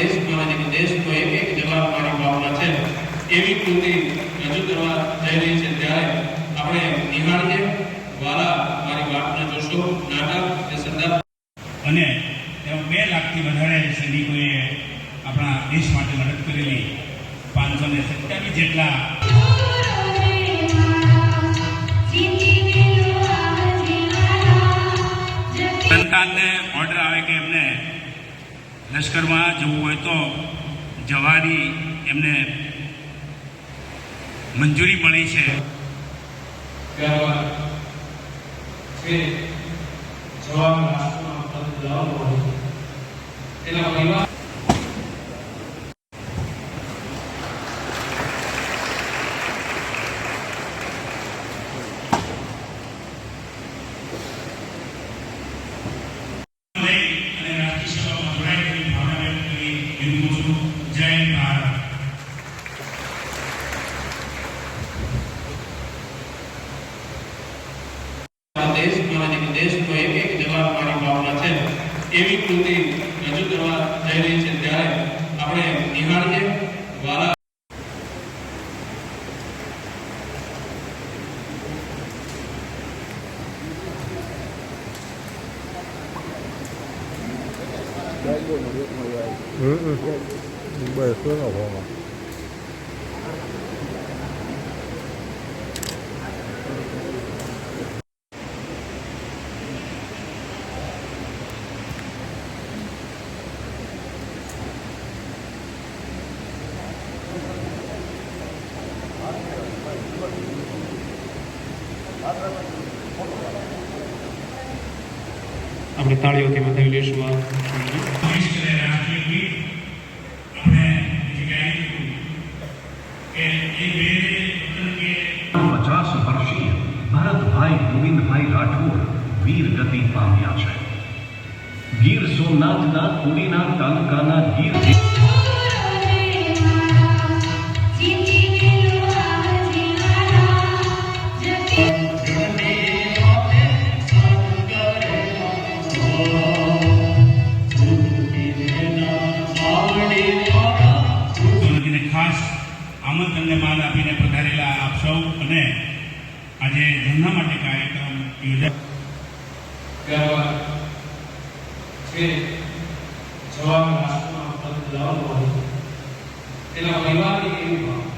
દેશ કહેવાય કે દેશનો એક એક જવાબ મારી ભાવના છે. એવી કૃતિ રજૂ કરવા જઈ રહી છે ત્યારે આપણે નિહાળીએ વાલા મારી વાતને જોશો. નાટક એ સંદર્ભ. અને એમાં બે લાખથી વધારે સૈનિકોએ આપણા દેશ માટે મદદ કરેલી પાંચસો ને સત્યાવીસ જેટલા સંતાનને ઓર્ડર આવે કે એમને લશ્કરમાં જવું હોય તો જવાની એમને મંજૂરી મળી છે. ત્યારબાદ છે જવાબ રાષ્ટ્રમાં પદ લાવવો હોય એના પરિવાર લઈ અને રાષ્ટ્રીય સભામાં જોડાઈ તેની ભાવના વ્યક્ત કરી વિનંતી કરું છું જય ભારત આ દેશ કહેવાય છે કે દેશનો એક એક જવાન મારી ભાવના છે એવી કૃતિ રજૂ કરવા જઈ રહી છે ત્યારે આપણે નિહાળીએ વાલા બસ શું આપણે તાળીઓથી વધાવી લઈશું આ? પચાસ વર્ષીય ભરતભાઈ ગોવિંદભાઈ રાઠોડ વીર ગતિ પામ્યા છે. ગીર સોમનાથના પુરીના તાલુકાના ગીર આમંત્રણને માન આપીને પધારેલા આપ સૌ અને આજે જેમના માટે કાર્યક્રમ યોજા છે જવાબ રાષ્ટ્રમાં પદ લાવવો હોય. એના પરિવારની એવી ભાવના.